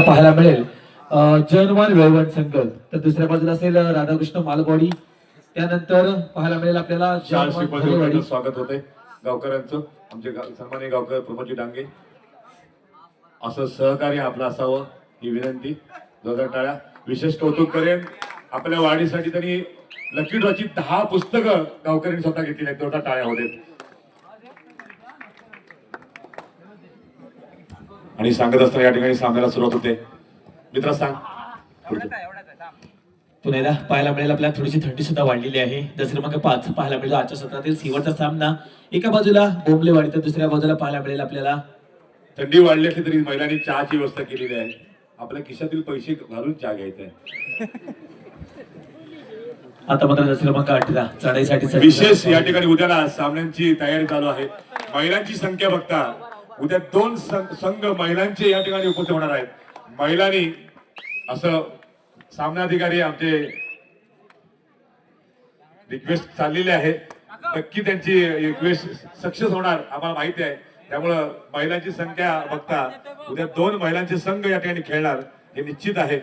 पाहायला मिळेल. अं, जयनुमान वेळवण संघ तर दुसऱ्या बाजूला असेल राधाकृष्ण मालवाडी त्यानंतर पाहायला मिळेल आपल्याला. स्वागत होते गावकऱ्यांचं आमचे सन्माननीय गावकर प्रमोदजी डांगे. असं सहकार्य आपलं असावं ही विनंती. जोरदार टाळ्या. विशेष कौतुक करेन. आपल्या वाढीसाठी त्यांनी लकी ड्रॉची दहा पुस्तकं गावकऱ्यांनी स्वतः घेतली आहेत. जोरदार टाळ्या होते. आणि सांगत असताना या ठिकाणी सामन्याला सुरुवात होते. मित्रा सांग. एकदा पाहायला मिळेल आपल्याला थोडीशी थंडी सुद्धा वाढलेली आहे. दस क्रमांक पाच पाहायला मिळेल. आजच्या सत्रातील शेवटचा सामना एका बाजूला बोंबलेवाडी तर दुसऱ्या बाजूला पाहायला मिळेल आपल्याला. थंडी वाढली असली तरी महिलांनी चहाची व्यवस्था केलेली आहे. आपल्या खिशातील पैसे घालून चहा घ्यायचा आहे. आता मात्र क्रमांक अठरा चढाईसाठी विशेष या ठिकाणी उद्याला सामन्यांची तयारी चालू आहे. महिलांची संख्या बघता उद्या दोन संघ महिलांचे या ठिकाणी उपस्थित होणार आहेत. महिलांनी असं सामनाधिकारी आमचे रिक्वेस्ट चाललेली आहे. नक्की त्यांची रिक्वेस्ट सक्सेस होणार आम्हाला माहिती आहे. त्यामुळं महिलांची संख्या बघता उद्या दोन महिलांचे संघ या ठिकाणी खेळणार हे निश्चित आहे.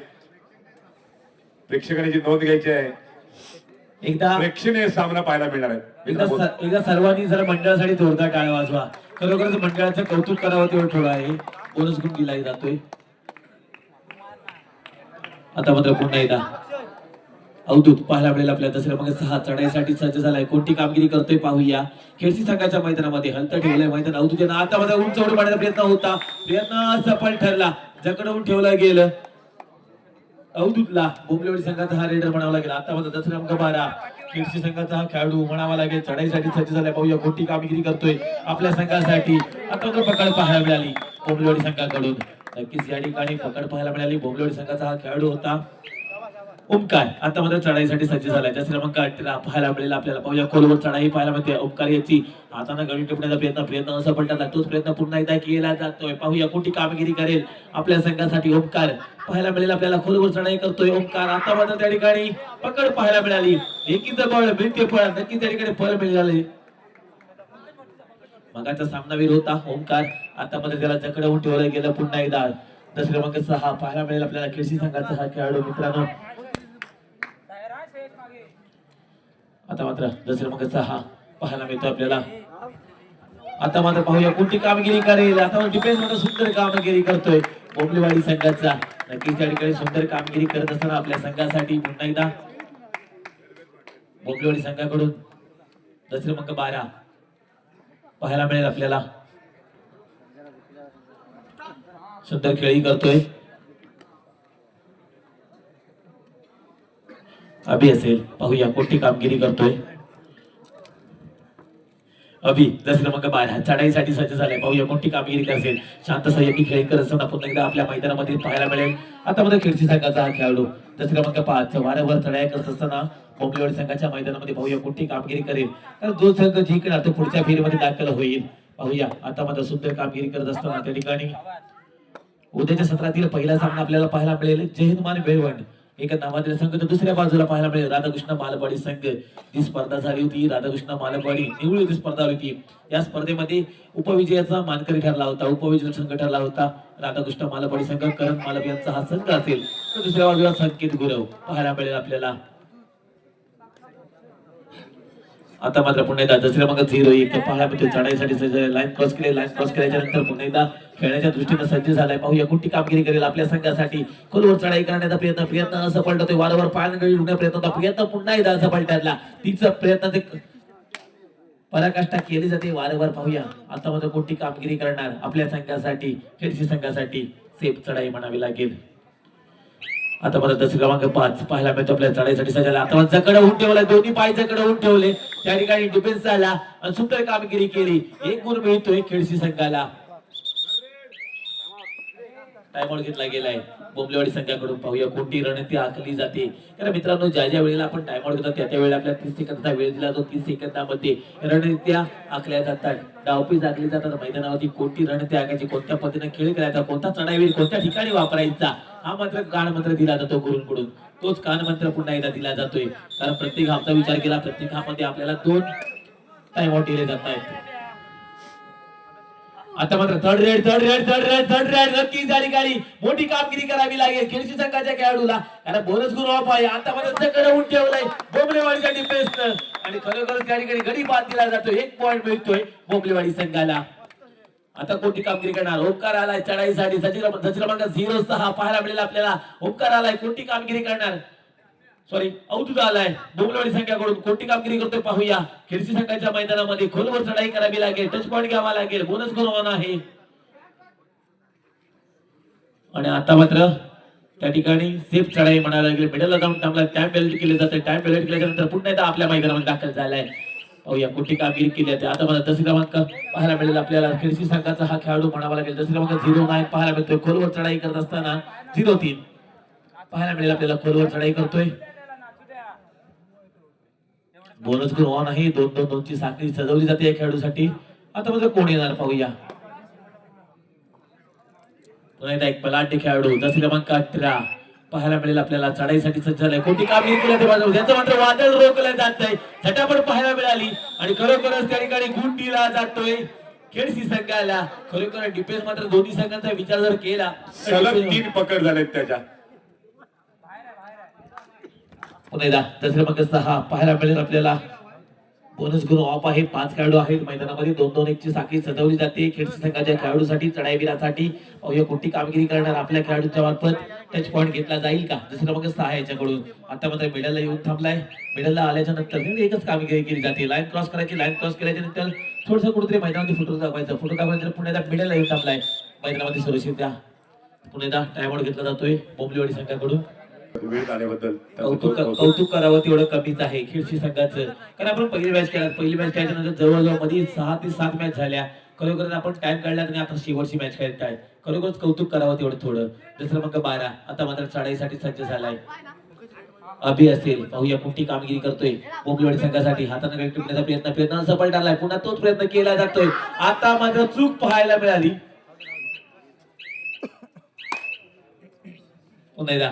प्रेक्षकांनी जी नोंद घ्यायची आहे एकदा प्रेक्षणीय सामना पाहायला मिळणार आहे. एकदा सर्वांनी जरा मंडळासाठी जोरदार टाळ्या वाजवा. खरोखरच मंडळाचं कौतुक करावं तेवढं थोडं आहे. बोनस गुण दिला जातोय. आता मात्र पुन्हा एकदा. अवधूत पाहायला मिळेल आपल्या दसऱ्या मग सहा चढाईसाठी सज्ज झालाय. कोणती कामगिरी करतोय पाहूया. खेळसी संघाच्या मैदानामध्ये हलत ठेवलंय मैदान. अवधूत यांना आता मध्ये उंच उडी मारण्याचा प्रयत्न होता. प्रयत्न सफल ठरला. जकडवून ठेवला गेलं. अवधूतला बोंबलेवाडी संघाचा हा रेडर म्हणावा लागेल. आता मात्र दसरा अंक बारा. केसी संघाचा हा खेळाडू म्हणावा लागेल. चढाईसाठी सज्ज झालाय. पाहूया मोठी कामगिरी करतोय आपल्या संघासाठी. आता पकड पाहायला मिळाली बोंबलेवाडी संघाकडून. नक्कीच या ठिकाणी पकड पाहायला मिळाली. बोंबलेवाडी संघाचा हा खेळाडू होता. ओमकार. आता मात्र चढाईसाठी सज्ज झालाय. त्या क्रमांक अठरा पाहायला मिळेल आपल्याला. पाहूया खोलवर चढाई पाहायला मिळते. ओमकार याची हाताने गडी टिपण्याचा प्रयत्न प्रयत्न असं पडतात तोच प्रयत्न पुन्हा एकदा केला जातोय. पाहूया कोणती कामगिरी करेल आपल्या संघासाठी ओमकार. पाहायला मिळेल आपल्याला खोलवर चढाई करतोय ओमकार. आता मात्र त्या ठिकाणी पकड पाहायला मिळाली. एकीचं बळ मिळते फळ. नक्की त्या ठिकाणी फळ मिळाले. मगाचा सामनावीर होता. ओमकार आता मध्ये त्याला जकडवून ठेवलं गेलं पुन्हा एकदा. दस क्रमांक सहा पाहायला मिळेल आपल्याला. खेळशी संघाचा हा खेळाडू मित्रांनो. आता मात्र दस क्रमांक सहा पाहायला मिळतो आपल्याला. आता मात्र पाहूया कोणती कामगिरी करेल. आता डिफेन्समध्ये सुंदर कामगिरी करतोय. बोंबलेवाडी संघाचा. नक्कीच त्या ठिकाणी सुंदर कामगिरी करत असताना आपल्या संघासाठी पुन्हा एकदा बोंबलेवाडी संघाकडून दस क्रमांक बारा पाहायला मिळेल आपल्याला. सुंदर खेळी करतोय. अभि असेल पाहूया कोणती कामगिरी करतोय अभि दस क्रमांक बारा चढाईसाठी सज्ज झालाय पाहूया कोणती कामगिरी असेल शांत संयमी खेळकर करत असताना पुन्हा एकदा आपल्या मैदानामध्ये पाहायला मिळेल। आता मध्ये खेळची संघाचा हा खेळाडू दस क्रमांक पाच वारंवार चढाई करत असताना बोंबलेवाडी संघाच्या मैदानामध्ये पाहूया कोणती कामगिरी करेल. कारण जो संघ जिंकणार तो पुढच्या फेरीमध्ये दाखल होईल. पाहूया आता मात्र सुंदर कामगिरी करत असताना त्या ठिकाणी उद्याच्या सत्रातील पहिला सामना आपल्याला पाहायला मिळेल. जयहनुमान वेळवंड. एका नावातील संघ तर दुसऱ्या बाजूला पाहायला मिळेल. राधाकृष्ण मालवाडी संघ. ही स्पर्धा झाली होती राधाकृष्ण मालवाडी निवडी होती स्पर्धा होती. या स्पर्धेमध्ये उपविजयाचा मानकरी ठरला होता उपविजय संघ ठरला होता. राधाकृष्ण मालवाडी संघ करण मालप यांचा हा संघ असेल. तर दुसऱ्या बाजूला संकेत गुरव. पाहायला मिळेल आपल्याला. आता मात्र पुन्हा एकदा दसऱ्या मग झिरो एक. पाहायला चढाईसाठी सज्ज लाईन क्रॉस केले. लाईन क्रॉस केल्याच्यानंतर पुन्हा एकदा खेळण्याच्या दृष्टीने सज्ज झालाय. पाहूया कुठली कामगिरी करेल आपल्या संघासाठी. खोलवर चढाई करण्याचा प्रयत्न. प्रयत्न असं पलटतोय. वारंवार पायनगडी उडण्याचा प्रयत्न होता प्रयत्न पुन्हा एकदा असं पलटायला. तिचा प्रयत्न ते पराकाष्ठा केली जाते. वारंवार पाहूया. आता मात्र कोणती कामगिरी करणार आपल्या संघासाठी खेळशी संघासाठी? सेफ चढाई म्हणावी लागेल. आता मला दस क्रमांक पाच पाहायला मिळतो आपल्या चढाईसाठी सजायला आता मला जकडं होऊन ठेवला दोन्ही पाय जकडं होऊन ठेवले. त्या ठिकाणी डिफेन्स झाला आणि सुंदर कामगिरी केली. एक गुण मिळतोय खेळशी संघाला. टाइमआउट घेतला गेलाय. बोंबलेवाडी संघाकडून पाहूया. कोणती रणनीती आखली जाते? कारण मित्रांनो ज्या ज्या वेळेला आपण टाइमआउट घेतो त्या त्या वेळेला आपल्या तीस सेकंदाचा वेळ दिला जातो. तीस सेकंदामध्ये रणनीत्या आखल्या जातात. डावपीस आखली जातात. मैदानावरती कोणती रणनीती आखायची? कोणत्या पद्धतीने खेळ करायचा? कोणता चढावीर कोणत्या ठिकाणी वापरायचा? हा मात्र कानमंत्र दिला जातो गुरुंकडून. तोच कानमंत्र पुन्हा एकदा दिला जातोय. कारण प्रत्येक हाफचा विचार केला प्रत्येक हाफमध्ये आपल्याला दोन टाइमआउट दिले जात आहेत. आता मात्र third raid third raid third raid third raid नक्कीच झाली गाडी. मोठी कामगिरी करावी लागेल. खेळशी संघाच्या खेळाडूला. कारण बोनस गुरु ऑफ आहे. आता मात्र सगळं उठ ठेवलंय. बोबलेवाडीच्या डिफेन्स आणि खरोखरच त्या ठिकाणी गडी बाद दिला जातो एक पॉईंट मिळतोय बोबलेवाडी संघाला. आता कोठी कामगिरी करणार? उपकार आलाय चढाईसाठी. सचिन क्रमांक झिरो सहा पाहायला मिळेल आपल्याला. उपकार आलाय कोणती कामगिरी करणार? सॉरी अवधूत आलाय. डोंगरवाडी संघाकडून कोणती कामगिरी करतोय पाहूया. खिरशी संघाच्या मैदानामध्ये खोलवर चढाई करावी लागेल. टच पॉईंट घ्यावा लागेल. बोनस गुण आहे. आणि आता मात्र त्या ठिकाणी सेफ चढाई म्हणायला लागेल. मिडलला जाऊन थांबला टाइम बेल्ट केले जाते. टाइम बेल्ट केल्यानंतर पुन्हा एकदा आपल्या मैदानामध्ये दाखल झालाय. या कुठली कामगिरी केली आहे? आता मला दस क्रमांक पाहायला मिळेल आपल्याला. खेळशी संघाचा हा खेळाडू म्हणावा लागेल. दस क्रमांक झिरो नाईन पाहायला मिळतोय. खोलवर चढाई करत असताना झिरो तीन पाहायला मिळेल आपल्याला. खोलवर चढाई करतोय. बोनस गुण ऑन आहे. दोन दोन दोनची साखळी सजवली जाते या खेळाडूसाठी. आता म्हणजे कोण येणार पाहूया. पुन्हा एकदा एक पलाटी खेळाडू. दस क्रमांक अठरा. पाहायला मिळेल आपल्याला. चढाईसाठी सज्ज झालाय कोणती कामगिरी केली ते बाजू त्याचं मात्र वादळ रोखलं जात नाही झटापट पाहायला मिळाली. आणि खरोखरच त्या ठिकाणी गुण दिला जातोय. खेळसी संघाला. खरोखर डिफेन्स मात्र दोन्ही संघांचा विचार जर केला सलग तीन पकड झालेत त्याच्या. पुन्हा एकदा दस क्रमांक सहा पाहायला मिळेल आपल्याला. बोनस गुण ऑफ आहे. पाच खेळाडू आहेत. मैदानामध्ये दोन दोन एक ची साखळी सजवली जाते. खेळची संघाच्या खेळाडूसाठी चढाईवीरासाठी पाहूया कोणती कामगिरी करणार आपल्या खेळाडूच्या मार्फत. टच पॉईंट घेतला जाईल का? दुसरा क्रमांक सहा आहे याच्याकडून. आता मात्र मिडलला येऊन थांबलाय. मिडलला आल्याच्यानंतर एकच कामगिरी केली जाते. लाईन क्रॉस करायची लाईन क्रॉस केल्याच्यानंतर थोडस कुठेतरी मैदानामध्ये फोटो दाखवायचा. फोटो दाखवायचा एकदा मिडलला येऊन थांबलाय. मैदानामध्ये सुरक्षित द्या. पुन्हा एकदा टाइमआउट घेतला जातोय बोंबलेवाडी संघाकडून. कौतुक कौतुक. करावं तेवढं कमीच आहे खिरशी संघाचं. कारण आपण पहिली मॅच केला पहिली मॅच खेळायच्या नंतर जवळजवळमध्ये सहा ते सात मॅच झाल्या. खरोखर आपण टाइम काढला आणि आता शेवटची मॅच खेळताय. खरोखरच कौतुक करावं तेवढं थोडं. दुसरं मग बारा आता मात्र चढाईसाठी सज्ज झालाय. अभि असेल पाहूया मोठी कामगिरी करतोय. बोंबलवाडी संघासाठी हाताने काही टिपण्याचा प्रयत्न प्रयत्न सफल ठरलाय. पुन्हा तोच प्रयत्न केला जातोय. आता मात्र चूक पाहायला मिळाली. पुन्हा एकदा.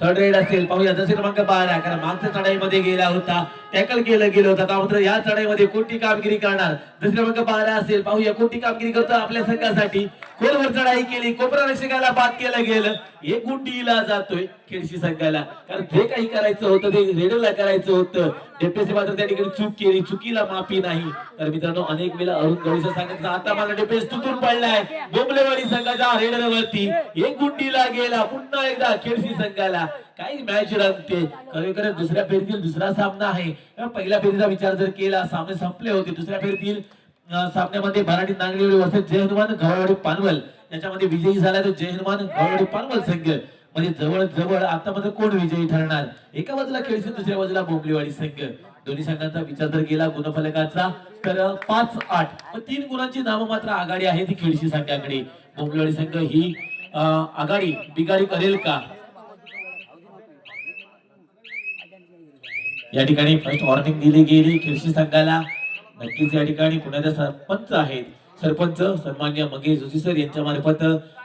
थर्ड रेड असेल पाहूया. जसे क्रमांक बारा कारण मागच्या चढाईमध्ये गेला होता. टॅकल केलं गेलं होतं. आता मात्र या चढाईमध्ये कोणती कामगिरी करणार? दुसरे क्रमांक बारा असेल पाहूया कोणती कामगिरी करतो आपल्या संघासाठी. खोलवर चढाई केली कोपरा रक्षकाला बाद केलं गेलं. हे गुंडीला जातोय खेळशी सांगायला कारण जे काही करायचं होतं ते रेडरला करायचं होतं. डेप्युटी मात्र त्या ठिकाणी चूक केली चुकीला माफी नाही. तर मित्रांनो अनेक वेळा अरुण गवळीचं सांगितलं आता माझा डिफेन्स तुटून पडलाय. बोबलेवाडी संघाच्या रेडरवरती हे गुंडीला गेला. पुन्हा एकदा खेळशी संघाला. काही मॅच रंगते. खरोखर दुसऱ्या फेरीतील दुसरा सामना आहे. पहिल्या फेरीचा विचार जर केला सामने संपले होते दुसऱ्या फेरीतील सामन्यामध्ये मराठी नांगरेवाडी वर्सेस जय हनुमान गवळवाडी पानवल. याच्यामध्ये विजयी झाला तर जय हनुमान गवळवाडी पानवल संघ. म्हणजे जवळ जवळ आता मध्ये कोण विजयी ठरणार? एका बाजूला खेळशी दुसऱ्या बाजूला बोंबलीवाडी संघ. दोन्ही संघांचा विचार जर केला गुणफलकाचा तर पाच आठ तीन गुणांची नाम मात्र आघाडी आहे ती खेळशी संघाकडे. बोंबलीवाडी संघ ही आघाडी बिगाडी करेल का? या ठिकाणी फर्स्ट वॉर्निंग दिली गेली खेळशी संघाला. नक्कीच या ठिकाणी पुण्याचे सरपंच आहेत. सरपंच सन्मान्य मंगेश जोशी सर यांच्या मार्फत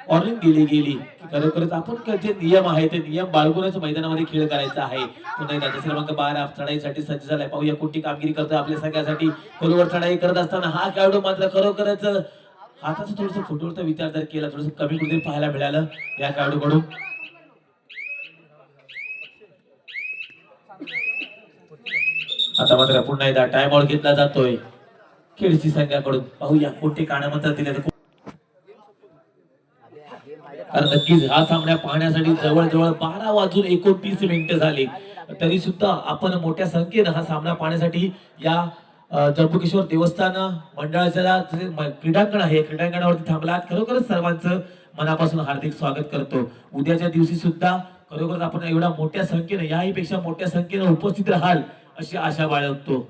वॉर्निंग दिली गेली खरोखरच आपण जे नियम आहे ते नियम बाळगूनच मैदानामध्ये खेळ करायचा आहे. पुन्हा एकदा दुसरा क्रमांक बारा चढाईसाठी सज्ज झालाय. पाहूया कोणती कामगिरी करतो आपल्या सगळ्यासाठी. खोलवर चढाई करत असताना हा खेळाडू मात्र खरोखरच हाताचा थोडस फोटोवरचा विचार जर केला थोडस कमी कुठे पाहायला मिळालं या खेळाडूकडून. आता मात्र पुन्हा एकदा टाइम आउट घेतला जातोय. खेळची संघाकडून पाहूया कोणते कानामंत्र दिले तर कारण नक्कीच हा सामना पाहण्यासाठी जवळजवळ बारा वाजून एकोणतीस मिनिटं झाली. तरी सुद्धा आपण मोठ्या संख्येनं हा सामना पाहण्यासाठी या अ, देवस्थान मंडळाच्या क्रीडांगण आहे क्रीडांगणावरती थांबला खरोखरच सर्वांचं मनापासून हार्दिक स्वागत करतो. उद्याच्या दिवशी सुद्धा खरोखरच आपण एवढ्या मोठ्या संख्येनं याही पेक्षा मोठ्या संख्येनं उपस्थित राहाल अशी आशा बाळगतो.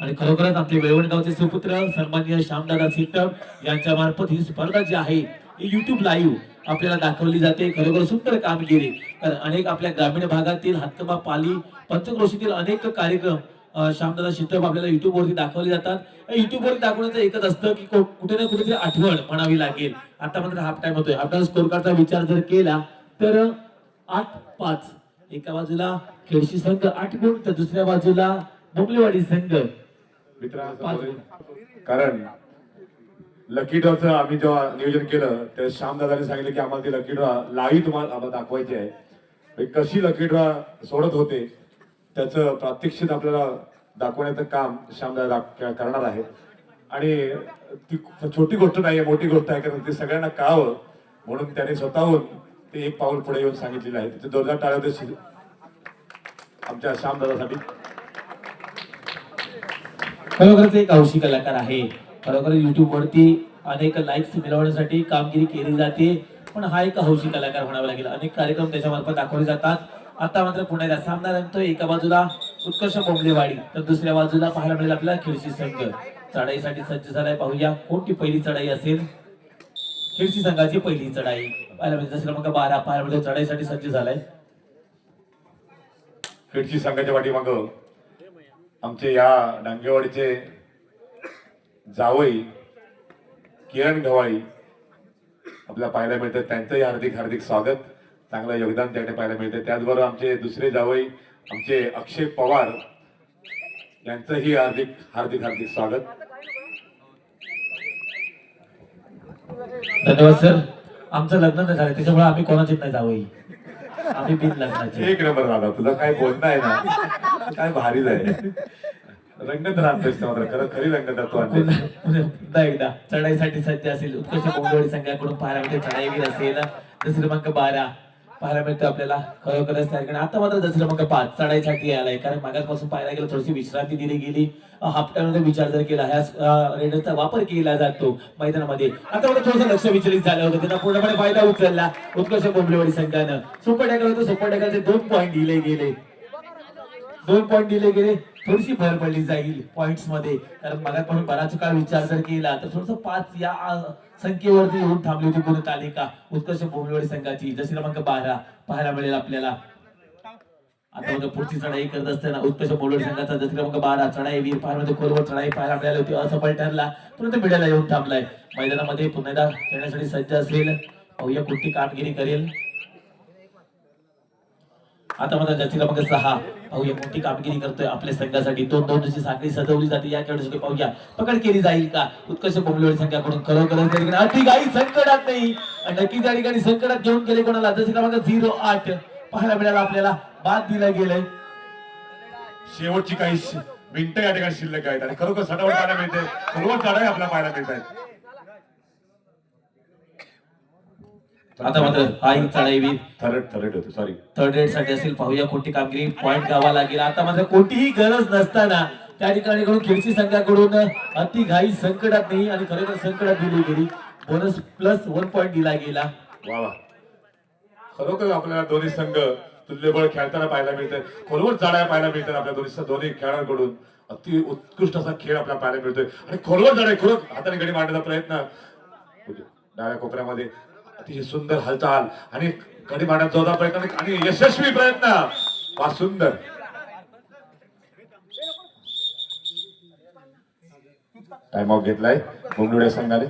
आणि खरोखरच आपले वेळवणगावचे सुपुत्र सन्मान्य श्यामदादा सिट्टम यांच्या मार्फत ही स्पर्धा जी आहे ही युट्यूब लाईव्ह आपल्याला दाखवली जाते. खरोखर सुंदर कामगिरी. तर अनेक आपल्या ग्रामीण भागातील हातकबा पाली पंचक्रोशीतील अनेक कार्यक्रम श्यामदादा सिट्टम आपल्याला युट्यूब वरती दाखवले जातात. युट्यूब वरती दाखवण्याचं एकच असतं की कुठे ना कुठेतरी आठवण म्हणावी लागेल. आता मात्र हाफ टाइम होतोय. हाफ टाइम स्कोर कार्डचा विचार जर केला तर आठ पाच एका बाजूला खेळशी संघ आठ गुण तर दुसऱ्या बाजूला बोंबलेवाडी संघ. कारण लकी ड्रॉचं आम्ही जेव्हा नियोजन केलं तेव्हा श्यामदादाने सांगितलं की आम्हाला ती लकी ड्रॉ लाईव्ह तुम्हाला आम्हाला दाखवायची आहे. म्हणजे कशी लकी ड्रॉ सोडत होते त्याचं प्रात्यक्षिक आपल्याला दाखवण्याचं काम श्यामदादा दाख- करणार आहे. आणि ती छोटी गोष्ट नाही मोठी गोष्ट आहे कारण ती सगळ्यांना कळावं. म्हणून त्याने स्वतःहून ते एक पाऊल पुढे येऊन सांगितलेलं आहे. तिथे जोरदार टाळ्या आमच्या श्यामदादासाठी खरोखरच एक हौशी कलाकार आहे. खरोखर युट्यूब वरती अनेक लाईक्स मिळवण्यासाठी कामगिरी केली जाते. पण हा एक हौशी कलाकार म्हणावा लागेल. अनेक कार्यक्रम त्याच्यामार्फत दाखवले जातात. आता मात्र पुण्याला सामना रंगतो. एका बाजूला उत्कर्ष बोंबलेवाडी तर दुसऱ्या बाजूला पाहायला मिळेल आपल्याला खिळशी संघ. चढाईसाठी सज्ज झालाय. पाहूया कोणती पहिली चढाई असेल. खिळशी संघाची पहिली चढाई. पाहायला मिळते. जसं मग बारा पाहायला चढाईसाठी सज्ज झालाय. खेडची संघाच्या पाठीमाग आमचे या डांगेवाडीचे जावई किरण गवाळी आपल्याला पाहायला मिळतात. त्यांचंही हार्दिक हार्दिक स्वागत. चांगलं योगदान त्याकडे पाहायला मिळतं. त्याचबरोबर आमचे दुसरे जावई आमचे अक्षय पवार यांचंही हार्दिक हार्दिक हार्दिक स्वागत. धन्यवाद सर. आमचं लग्न नाही झालं. त्याच्यामुळे आम्ही कोणाचीच नाही जावई आम्ही बिन लग्नाचे. एक नंबर झाला तुझं काय बोलणं आहे ना? काय भारीच आहे रंगत राहतोस मात्र. खरं खरी रंगत तू आणतेस. पुन्हा पुन्हा एकदा. चढाईसाठी सज्ज असेल. उत्कर्ष बोंडवडी संघाकडून पाहायला चढाईवीर असेल दसरे क्रमांक बारा. पाहायला मिळतं आपल्याला. खरोखरच कारण आता मात्र दसरा मग पाच चढाईसाठी आलाय. कारण मागासपासून पाहायला गेलं थोडीशी विश्रांती दिली गेली. हप्त्यामध्ये विचार जर केला ह्या रेडरचा वापर केला जातो मैदानामध्ये. आता मला थोडंसं लक्ष विचलित झालं होतं. त्यांना पूर्णपणे फायदा उचलला उत्कर्ष बोंबलेवाडी संघानं. सुपर टॅकल होतं. सुपर टॅकलचे दोन पॉईंट दिले गेले. दोन पॉईंट दिले गेले. थोडीशी भर पडली जाईल पॉइंट्समध्ये. कारण पण बराच काळ विचार जर केला तर थोडस पाच या संख्येवरती येऊन थांबली होती गुण तालिका. उत्कर्ष भोमलवाडी संघाची. जशी क्रमांक बारा पाहायला मिळेल आपल्याला. आता बघा पुढची चढाई करत असताना उत्कर्ष बोलवड संघाचा जसं क्रमांक बारा चढाई वीरमध्ये खोलवर चढाई पाहायला मिळाली होती असफल ठरला. तुरंत मिळायला येऊन थांबलाय. मैदानामध्ये पुन्हा खेळण्यासाठी सज्ज असेल. पाहूया कुठली कामगिरी करेल. आता मला ज्याची मग सहा पाहूया मोठी कामगिरी करतोय आपल्या संघासाठी. दोन दोन दिवशी साखळी सजवली जाते. या खेळासाठी पाहूया पकड केली जाईल का? उत्कर्ष बोंबलेवाडी संघाकडून खरोखर त्या अति काही संकटात नाही. नक्कीच या ठिकाणी संकटात घेऊन गेले कोणाला? जसे क्रमांक झिरो आठ. पाहायला मिळाला आपल्याला. बाद दिला गेलाय. शेवटची काही शि- मिनिटं या ठिकाणी शिल्लक आहेत. आणि खरोखर सटावट पाहायला मिळते खरोखर चढाई आपल्याला पाहायला मिळत आहेत आता मात्र हा एक चढाईवीर थरट थरट होतो सॉरी थर्ड रेडसाठी असेल पाहूया कोणती कामगिरी. पॉईंट गावा लागेल. आता मात्र कोणतीही गरज नसताना त्या ठिकाणी कडून खिडची संघाकडून अति घाई संकटात नाही आणि खरोखर संकटात दिली गेली. बोनस प्लस वन पॉईंट दिला गेला. वा खरोखर आपल्याला दोन्ही संघ तुल्यबळ खेळताना पाहायला मिळतंय. खोलवर चढाया पाहायला मिळतात आपल्या दोन्ही दोन्ही खेळाडूंकडून अति उत्कृष्ट असा खेळ आपल्याला पाहायला मिळतोय. आणि खोलवर चढाई खरोखर हाताने गडी मांडण्याचा प्रयत्न. डाव्या कोपऱ्यामध्ये अतिशय सुंदर हालचाल आणि कडी मांडण्याचा चौदा प्रयत्न आणि यशस्वी प्रयत्न. वा सुंदर. टाइम ऑफ घेतलाय. मुंबई संघाने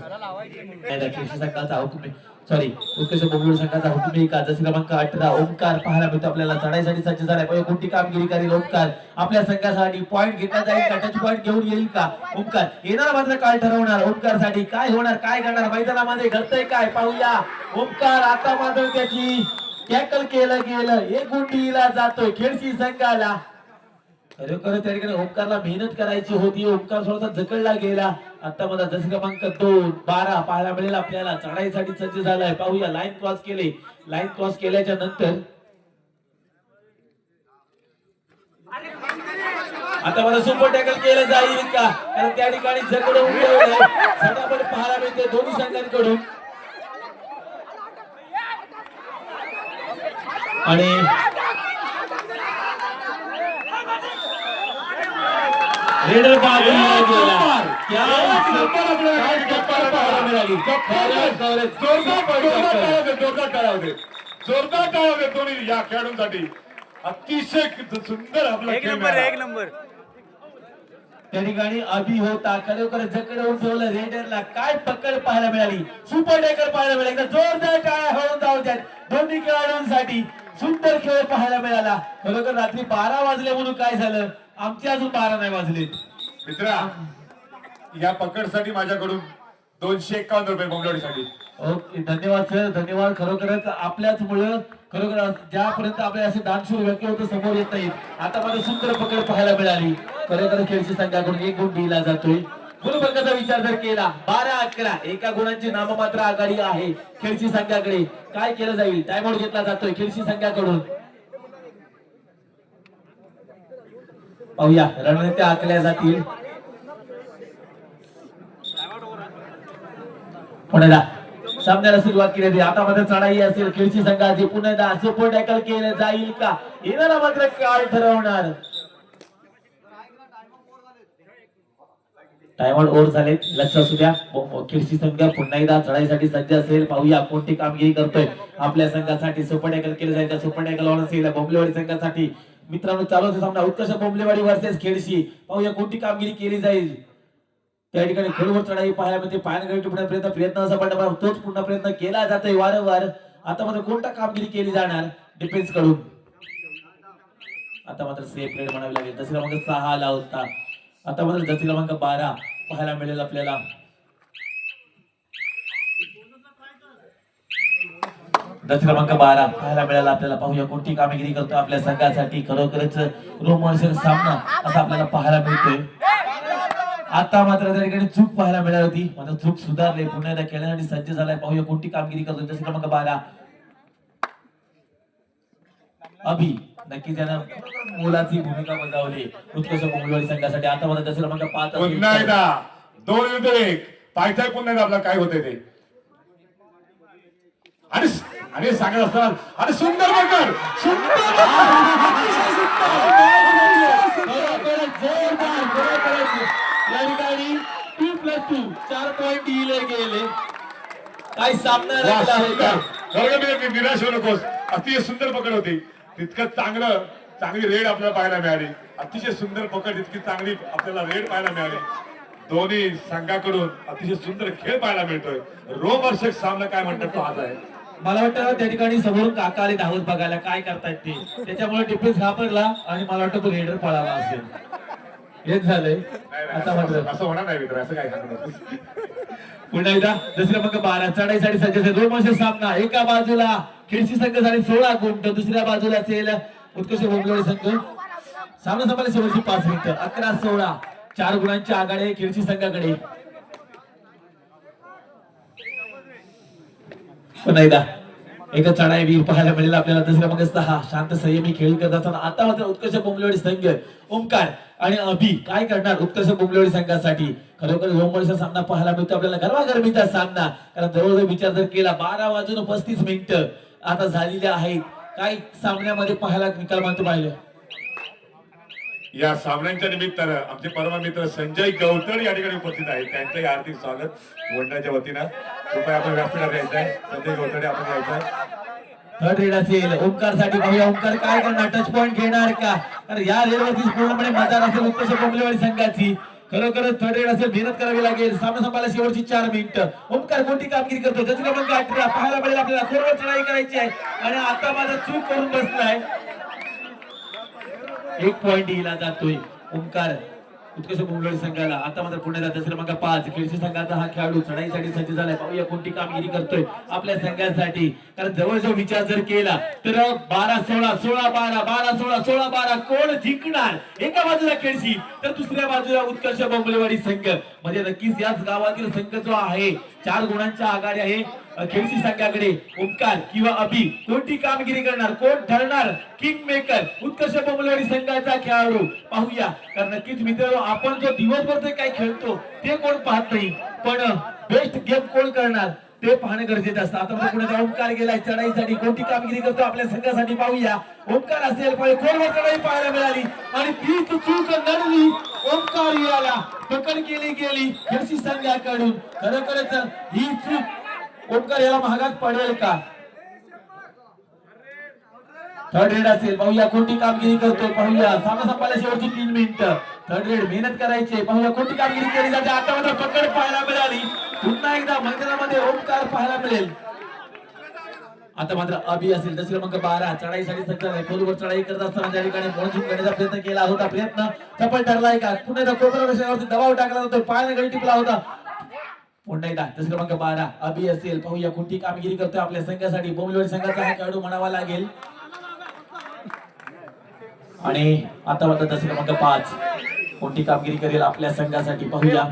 सॉरी उत्कृष्ट बोंबलूर संघाचा हुकुमी का जसे क्रमांक अठरा. ओंकार पाहायला मिळतो आपल्याला. चढाईसाठी सज्ज झाला पाहिजे कोणती कामगिरी करेल ओंकार? आपल्या संघासाठी पॉईंट घेतला जाईल का? टच पॉईंट घेऊन येईल का? ओंकार येणार मात्र काल ठरवणार. ओंकारसाठी काय होणार? काय करणार? मैदानामध्ये घडतंय काय? पाहूया. ओंकार आता मात्र त्याची टॅकल केलं गेलं. एक गुंडीला जातोय. खेळशी संघाला खरोखर त्या ठिकाणी ओंकारला मेहनत करायची होती. ओमकार थोडासा जकडला गेला. आता मला जसं क्रमांक दोन बारा पाहायला मिळेल आपल्याला. चढाईसाठी सज्ज झालाय. पाहूया लाईन क्रॉस केले. लाईन क्रॉस केल्याच्यानंतर आता मला सुपर टॅकल केलं जाईल का? कारण त्या ठिकाणी जगड उडवलंय झटापट पाहायला मिळते दोन्ही संघांकडून. आणि रेडर बाद दिला गेला. क्या नंबर आपल्याला काय टप्पा पाहायला मिळाली. Coverage, coverage. जोरदार होते दोन्ही या खेळाडूंसाठी. अतिशय सुंदर आपला एक खेळ नंबर. एक नंबर. त्या ठिकाणी अभि होता. खरोखर जकडवून ठेवलं. रेडरला काय पकड पाहायला मिळाली? सुपर डेकर पाहायला मिळाली. एकदा जोरदार टाळ्या होऊन जाऊ द्यात. दोन्ही खेळाडूंसाठी सुंदर खेळ पाहायला मिळाला. खरोखर रात्री बारा वाजले म्हणून काय झालं? आमचे अजून बारा नाही वाजले. मित्रा या पकडसाठी माझ्याकडून दोनशे एकावन्न रुपये बोंबलवाडीसाठी. ओके धन्यवाद सर धन्यवाद. खरोखरच आपल्याच मुळे खरोखर ज्यापर्यंत आपले असे दानशूर व्यक्ती होते समोर येत नाहीत. आता मला सुंदर पकड पाहायला मिळाली. खरोखर खेळची संघाकडून एक गुण दिला जातोय. गुणफलकाचा विचार जर केला बारा अकरा एका गुणांची नाममात्र आघाडी आहे खेळची संघाकडे. काय केलं जाईल? टाइमआउट घेतला जातोय खेळची संघाकडून. पाहूया. रणनीत्या आखल्या जातील. पुण्याला सामन्याला सुरुवात केली होती. आता मध्ये चढाई असेल. खेळची संघाची पुण्याला सुपर टॅकल केलं जाईल का? येणारा मात्र काळ ठरवणार. टाइमआउट ओव्हर झाले. लक्ष असू द्या. खेळची संघ पुन्हा एकदा चढाईसाठी सज्ज असेल. पाहूया कोणती कामगिरी करतोय. आपल्या संघासाठी सुपर टॅकल केलं जाईल. सुपर टॅकल ऑन असेल बोंबलेवाडी संघासाठी मित्रांनो चालू सामना. उत्कर्ष बोंबलेवाडी वर्सेस खेडशी. पाहूया कोणती कामगिरी केली जाईल. त्या ठिकाणी खोलवर चढाई पाहायला मिळते. पायाने टिपण्याचा प्रयत्न प्रयत्न असा पडला तोच पूर्ण प्रयत्न केला जातोय वारंवार. आता मात्र कोणता कामगिरी केली जाणार डिफेन्सकडून आता मात्र सेफ रेड म्हणावी लागेल. दस क्रमांक सहा आला होता. आता मात्र दस क्रमांक बारा पाहायला मिळेल आपल्याला. क्रमांक बारा. पाहायला मिळाला आपल्याला पाहूया कोणती कामगिरी करतो आपल्या संघासाठी. खरोखरच रोमांचक सामना असा आपल्याला पाहायला मिळतोय. आता मात्र त्या ठिकाणी चूक पाहायला मिळाली होती. मात्र चूक सुधारले. पुन्हा एकदा खेळण्यासाठी सज्ज झालाय. पाहूया कोणती कामगिरी करतो. दस क्रमांक बारा. अभि नक्की त्यानं मोलाची भूमिका बजावली. उत्कृष्ट मंगळवारी संघासाठी. आता मात्र दस क्रमांक पाच पुन्हा एकदा. दोन विरुद्ध एक. पायथ्याय पुन्हा एकदा आपला काय होते ते? आणि आणि सांगत असताना आणि सुंदर बकर सुंदर या ठिकाणी टू प्लस टू चार पॉईंट दिले गेले. काय सामना निराश होऊ नकोस. अतिशय सुंदर पकड होती. तितकं चांगलं चांगली रेड आपल्याला पाहायला मिळाली. अतिशय सुंदर पकड इतकी चांगली आपल्याला रेड पाहायला मिळाली. दोन्ही संघाकडून अतिशय सुंदर खेळ पाहायला मिळतोय. रोमहर्षक सामना काय म्हणतात तो आज आहे? मला वाटतं त्या ठिकाणी समोरून काका आले धावत बघायला काय करतायत ते. त्याच्यामुळे डिफेन्स घाबरला आणि मला वाटतं तो रेडर पळाला असेल. हेच झालंय. आता असं- मात्र असं होणार नाही मित्र असं काय पुन्हा एकदा दुसऱ्या मग बारा चढाईसाठी सज्ज असेल दोन वर्ष सामना. एका बाजूला खिडशी संघ झाले सोळा तर दुसऱ्या बाजूला असेल उत्कर्ष बोंबलवाडी संघ. सामना संपला शेवटची पाच मिनिटं. अकरा सोळा चार गुणांची आघाडी खिडशी संघाकडे. पुन्हा एकदा. एक चढाई वीर पाहायला मिळेल आपल्याला. दुसऱ्या मग सहा. शांत संयमी खेळी करत असताना आता मात्र उत्कर्ष बोंबलेवाडी संघ ओमकार आणि अभि काय करणार उत्कर्ष बोंबलेवाडी संघासाठी? खरोखर रोमवर्ष सामना पाहायला मिळतो आपल्याला गरमागरमीचा सामना. कारण जवळजवळ विचार जर केला बारा वाजून पस्तीस मिनिटं आता झालेली आहेत. काय सामन्यामध्ये पाहायला निकाल मानतो पाहिलं? या सामन्यांच्या निमित्तानं आमचे परम मित्र संजय गवतड या ठिकाणी उपस्थित आहेत. त्यांचंही आर्थिक स्वागत वंडाच्या वतीनं. कृपया आपण व्यासपीठात यायचं आहे संजय गवतडे आपण यायचं आहे थर्ड रेड असेल ओंकारसाठी पाहूया. ओंकार काय करणार? टच पॉईंट घेणार का? तर या रेडवरती पूर्णपणे मजार असेल उत्कर्ष कोंबलेवाडी संघाची. खरोखरच थर्ड रेड असेल मेहनत करावी लागेल. सामना संपायला शेवटची चार मिनिट ओंकार कोणती कामगिरी करतो जसं क्रमांक अठरा. पाहायला मिळेल आपल्याला. सर्व चढाई करायची आहे. आणि आता माझा चूक करून बसलाय. एक पॉइंट दिला जातोय. ओंकार उत्कर्ष मुंबई संघाला. आता मात्र पुण्याचा क्रमांक पाच. खेळशी संघाचा हा खेळाडू चढाईसाठी सज्ज झालाय. पाहूया कोणती कामगिरी करतोय आपल्या संघासाठी. कारण जवळजवळ विचार जर केला तर बारा सोळा सोळा बारा बारा सोळा सोळा बारा कोण जिंकणार? एका बाजूला खेळशी तर दुसऱ्या बाजूला उत्कर्ष बोंबलेवाडी संघ. म्हणजे नक्कीच याच गावातील संघ जो आहे चार गुणांच्या आघाडी आहे. अ, खेळशी संघाकडे ओंकार किंवा अभि कोणती कामगिरी करणार? कोण ठरणार? किंग मेकर उत्कर्ष बोमलवाडी संघाचा खेळाडू. पाहूया. कारण नक्कीच मित्रांनो आपण जो दिवसभर जे काही खेळतो ते कोण पाहत नाही. पण बेस्ट गेम कोण करणार? ते पाहणं गरजेचं असतं. आता पुढे ओंकार गेलाय चढाईसाठी कोणती कामगिरी करतो आपल्या संघासाठी पाहूया. ओंकार असेल पाहिजे खोलवर चढाई पाहायला मिळाली. आणि तीच चूक नडली ओंकार याला पकड केली गेली खेळशी संघाकडून. खरोखरच ही चूक ओंकार याला महागात पडेल का? थर्ड रेड असेल पाहूया कोणती कामगिरी करतो पाहूया. सामा संपायला शेवटची तीन मिनिटं थर्ड रेड मेहनत करायची पाहूया कोणती कामगिरी केली जाते. आता पकड पाहायला मिळाली. पुन्हा एकदा मैदानामध्ये ओंकार पाहायला मिळेल. आता मात्र अभि असेल. दस क्रमांक बारा चढाईसाठी सज्ज आहे खोलवर चढाई करत असताना त्या ठिकाणी मोहन करण्याचा प्रयत्न केला होता प्रयत्न सफल ठरलाय का? पुन्हा एकदा कोपरा विषयावरती दबाव टाकला जातो पायाने गळी टिपला होता. पुन्हा एकदा दस क्रमांक बारा अभि असेल. पाहूया कुठली कामगिरी करतोय आपल्या संघासाठी. बोमलवाडी संघाचा हा खेळाडू म्हणावा लागेल. आणि आता मात्र दस क्रमांक पाच. कोणती कामगिरी करेल आपल्या संघासाठी? पाहूया.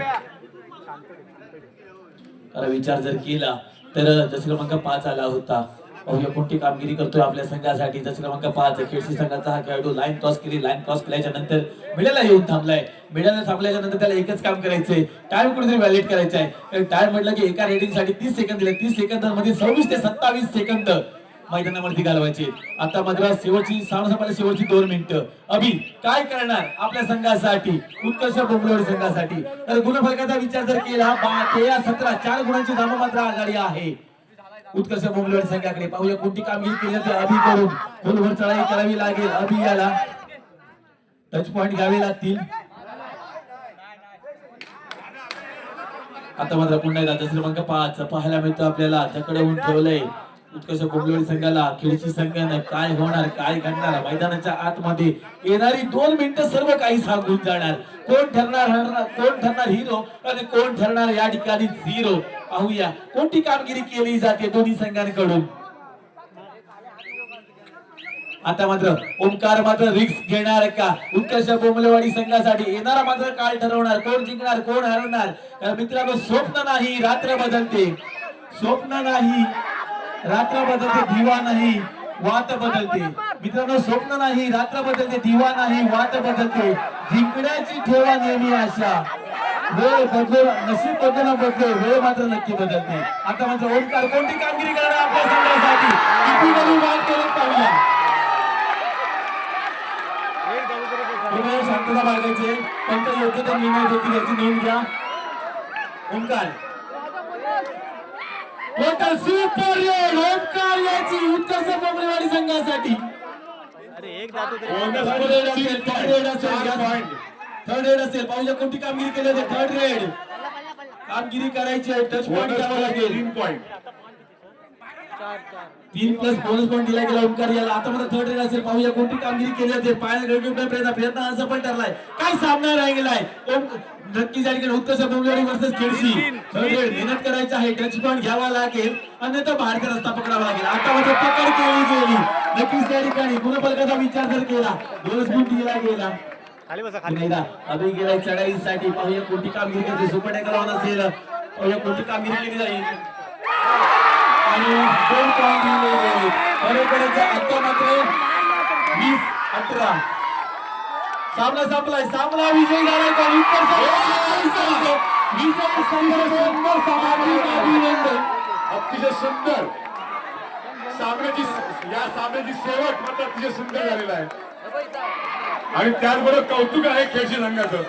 विचार जर केला तर जसं क्रमांक पाच आला होता. पाहूया कोणती कामगिरी करतोय आपल्या संघासाठी. जसं क्रमांक पाच खेळशी संघाचा हा खेळाडू लाईन क्रॉस केली. लाईन क्रॉस केल्याच्यानंतर मिडाला येऊन थांबलाय. मिडाला थांबल्याच्या नंतर त्याला एकच काम करायचंय. टाइम कुठेतरी व्हॅलिड करायचा आहे टाइम म्हटलं की एका रेडिंगसाठी तीस सेकंद दिले. तीस सेकंदांमध्ये सव्वीस ते सत्तावीस सेकंद मैदानावरती घालवायचे. आता मात्र शेवटची सामना शेवटची दोन मिनिटं. अभि काय करणार आपल्या संघासाठी उत्कर्ष बोंबलवाडी संघासाठी? तर गुणफलकाचा विचार जर केला तेरा सतरा चार गुणांची धाम मात्र आघाडी आहे. उत्कर्ष बोंबलवाडी संघाकडे पाहूया कोणती कामगिरी केली जाते अभि करून खोलवर चढाई करावी लागेल अभि याला. टच पॉइंट घ्यावे लागतील. आता मात्र पुन्हा एकदा दसरा क्रमांक पाच. पाहायला मिळतो आपल्याला त्याकडे होऊन ठेवलंय. उत्कर्ष बोंबलवाडी संघाला खेळची संघानं काय होणार? काय घडणार? मैदानाच्या आतमध्ये येणारी दोन मिनिटं सर्व काही सांगून जाणार. कोण ठरणार? कोण ठरणार हिरो? आणि कोण ठरणार या ठिकाणी झिरो? पाहूया. कोणती कामगिरी केली जाते दोन्ही संघांकडून? आता मात्र ओमकार मात्र रिक्स घेणार का? उत्कर्ष बोमलेवाडी संघासाठी येणारा मात्र काय ठरवणार? कोण जिंकणार? कोण हरवणार? मित्रांनो स्वप्न नाही रात्र बदलते. स्वप्न नाही. रात्र बदलते दिवा नाही वाट बदलते. मित्रांनो स्वप्न नाही रात्र बदलते दिवा नाही वाट बदलते. जिंकण्याची ठेवा नेहमी आशा. वेळ बदलो नशीब न बदलो वेळ मात्र नक्की बदलते. आता माझा ओंकार कोणती कामगिरी करणार आपल्या संघासाठी? किती वेळी वाट करत पाहूया शांतता बाळगायचे. पंच योग्य निर्णय देखील याची नोंद घ्या. ओंकार. टोटल सुपर ओंकार याची उत्कर्ष बोमलेवाडी संघासाठी. थर्ड रेड असेल पाहूया कोणती कामगिरी केली जाते थर्ड रेड. कामगिरी करायची आहे. टच पॉईंट लागेल. तीन पॉईंट तीन प्लस बोनस पॉईंट दिला गेला ओंकार याला आता मला थर्ड रेड असेल. पाहूया कोणती कामगिरी केली जाते. पायाने गडगड प्रयत्न प्रयत्न असं पण ठरलाय. काय सामना राहिलेलाय ओम नक्की जाईल की Utkarsh Bomblewadi versus Khelshi third raid मेहनत करायचं आहे. टच पॉईंट घ्यावा लागेल. अन्यथा बाहेरचा रस्ता पकडावा लागेल. आता मात्र पकड केली गेली. नक्कीच त्या ठिकाणी गुणफलकाचा विचार जर केला बोनस पॉईंट दिला गेला. अभि गेलाय चढाईसाठी. पाहूया कोणती कामगिरी करते सुपर टॅकल असेल. पाहूया कोणती कामगिरी केली जाईल. आणि दोन पॉईंट दिले गेले. बरोबरच आता मात्र वीस अठरा. सामना संपलाय. सामना विजय का? उत्तर विजय सामाजिक अभिनंदन. अतिशय सुंदर. सामन्याची या सामन्याची शेवट मात्र अतिशय सुंदर झालेला आहे. आणि त्याचबरोबर कौतुक आहे खेळशी संघाचं